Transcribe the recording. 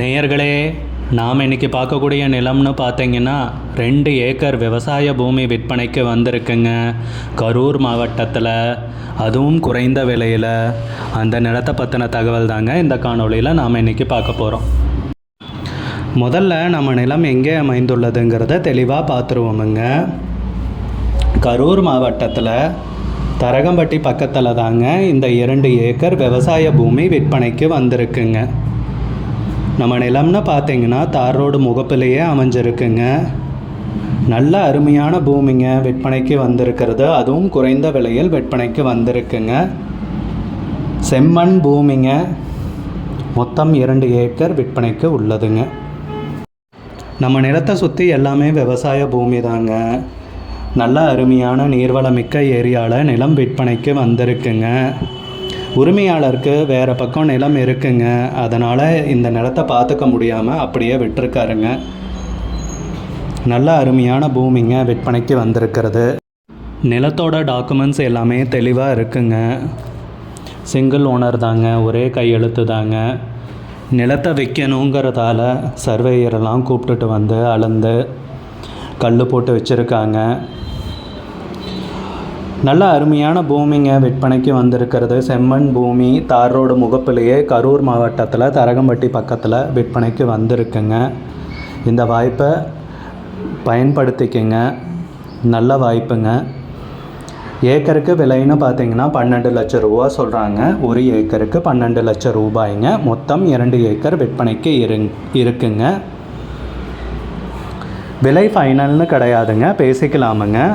நேயர்களே நாம் இன்னைக்கு பார்க்கக்கூடிய நிலம்னு பார்த்தீங்கன்னா ரெண்டு ஏக்கர் விவசாய பூமி விற்பனைக்கு வந்திருக்குங்க. கரூர் மாவட்டத்தில் அதுவும் குறைந்த விலையில். அந்த நிலத்தை பற்றின தகவல் தாங்க இந்த காணொளியில் நாம் இன்னைக்கு பார்க்க போகிறோம் முதல்ல நம்ம நிலம் எங்கே அமைந்துள்ளதுங்கிறத தெளிவாக பார்த்துருவோமுங்க. கரூர் மாவட்டத்தில் தரகம்பட்டி பக்கத்தில் தாங்க இந்த இரண்டு ஏக்கர் விவசாய பூமி விற்பனைக்கு வந்திருக்குங்க. நம்ம நிலம்னு பார்த்தீங்கன்னா தார் ரோடு முகப்பிலேயே அமைஞ்சிருக்குங்க. நல்ல அருமையான பூமிங்க. விற்பனைக்கு வந்திருக்கிறது. அதுவும் குறைந்த விலையில் விற்பனைக்கு வந்திருக்குங்க. செம்மண் பூமிங்க. மொத்தம் இரண்டு ஏக்கர் விற்பனைக்கு உள்ளதுங்க. நம்ம நிலத்தை சுற்றி எல்லாமே விவசாய பூமி தாங்க. நல்ல அருமையான நீர்வளமிக்க ஏரியாவில் நிலம் விற்பனைக்கு வந்திருக்குங்க. உரிமையாளருக்கு வேறு பக்கம் நிலம் இருக்குங்க. அதனால் இந்த நிலத்தை பார்த்துக்க முடியாமல் அப்படியே விட்டுருக்காருங்க. நல்ல அருமையான பூமிங்க விற்பனைக்கு வந்திருக்கிறது. நிலத்தோட டாக்குமெண்ட்ஸ் எல்லாமே தெளிவாக இருக்குங்க. சிங்கிள் ஓனர் தாங்க ஒரே கையெழுத்து தாங்க. நிலத்தை விற்கணுங்கிறதால சர்வேயரெல்லாம் கூப்பிட்டுட்டு வந்து அளந்து கல் போட்டு வச்சுருக்காங்க. நல்ல அருமையான பூமிங்க விற்பனைக்கு வந்திருக்கிறது. செம்மண் பூமி தார் ரோடு முகப்பிலேயே கரூர் மாவட்டத்தில் தரகம்பட்டி பக்கத்தில் விற்பனைக்கு வந்திருக்குங்க. இந்த வாய்ப்பை பயன்படுத்திக்கங்க. நல்ல வாய்ப்புங்க. ஏக்கருக்கு விலைன்னு பார்த்தீங்கன்னா பன்னெண்டு லட்சம் ரூபா சொல்கிறாங்க ஒரு ஏக்கருக்கு பன்னெண்டு லட்சம் ரூபாய்ங்க. மொத்தம் இரண்டு ஏக்கர் விற்பனைக்கு இருங் இருக்குங்க. விலை ஃபைனல்னு கிடையாதுங்க. பேசிக்கலாமுங்க.